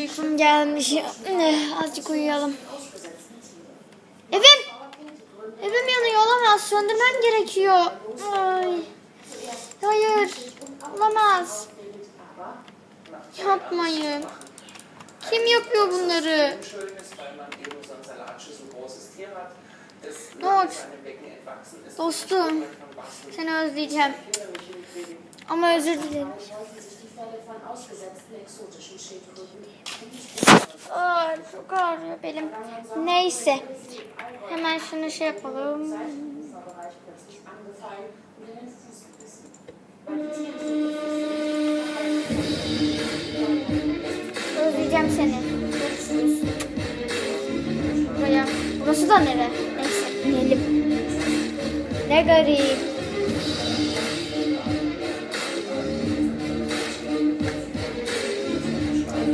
uykum gelmiş. Azıcık uyuyalım. Evim! Evim yanıyor olamaz. Söndürmem gerekiyor. Ay. Hayır. Olamaz. Yapmayın. Kim yapıyor bunları? Not. Dostum. Seni özleyeceğim. Ama özür dilerim. Exotischen Schildkröten. Ay, çok ağrıyor belim. Neyse. Hemen şunu şey yapalım. Özleyeceğim seni. Görüşürüz. Burası da nere? Neyse inelim. Ne garip.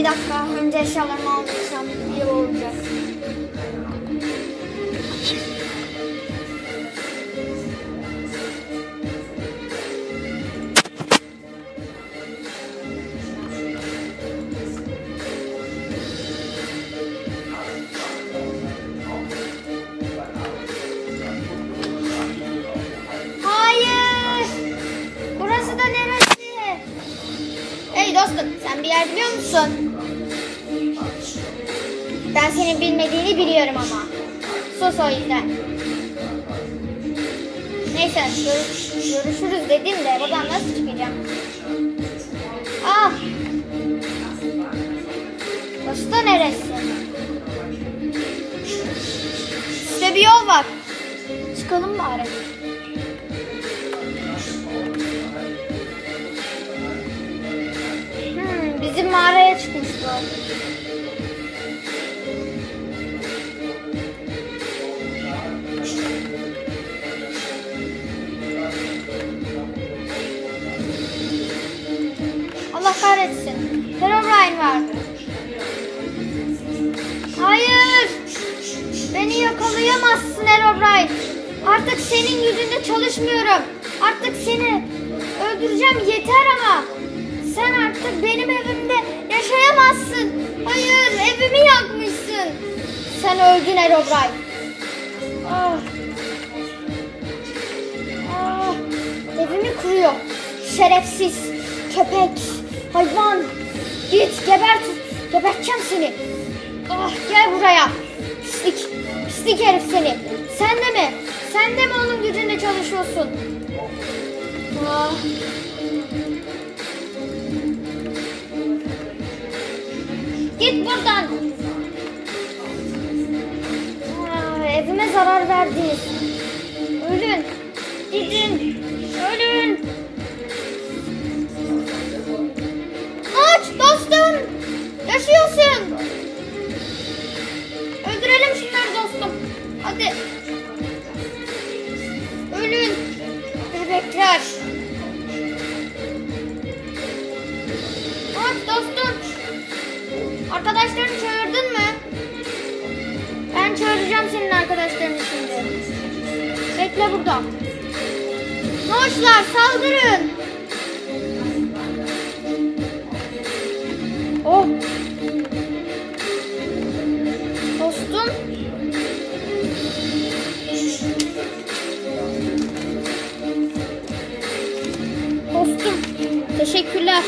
Dakika. Önce eşyalarımı almışsam iyi olacak. Hayır. Burası da neresi? Hey dostum sen bir yer biliyor musun? Ben senin bilmediğini biliyorum ama. Sus o yüzden. Neyse görüş- görüşürüz dedim de buradan nasıl çıkacağım? Ah. Da neresi? İşte bir yol var. Çıkalım bari. Hmm, bizim mağaraya çıkmış bu. Kahretsin. Herobrine var. Hayır. Beni yakalayamazsın Herobrine. Artık senin yüzünde çalışmıyorum. Artık seni öldüreceğim yeter ama. Sen artık benim evimde yaşayamazsın. Hayır evimi yakmışsın. Sen öldün Herobrine. Ah. Ah. Evimi kuruyor. Şerefsiz. Köpek. Hayvan. Git gebert. Geberteceğim seni. Ah gel buraya. Pislik. Pislik herif seni. Sen de mi? Sen de mi onun gücünde çalışıyorsun? Ah. Git buradan. Ah, evime zarar verdi. Ölün. Gidin. Ölün. Arkadaşlarını çağırdın mı? Ben çağıracağım senin arkadaşlarını şimdi. Bekle burada. Noşlar saldırın. Oh. Dostum. Dostum. Teşekkürler.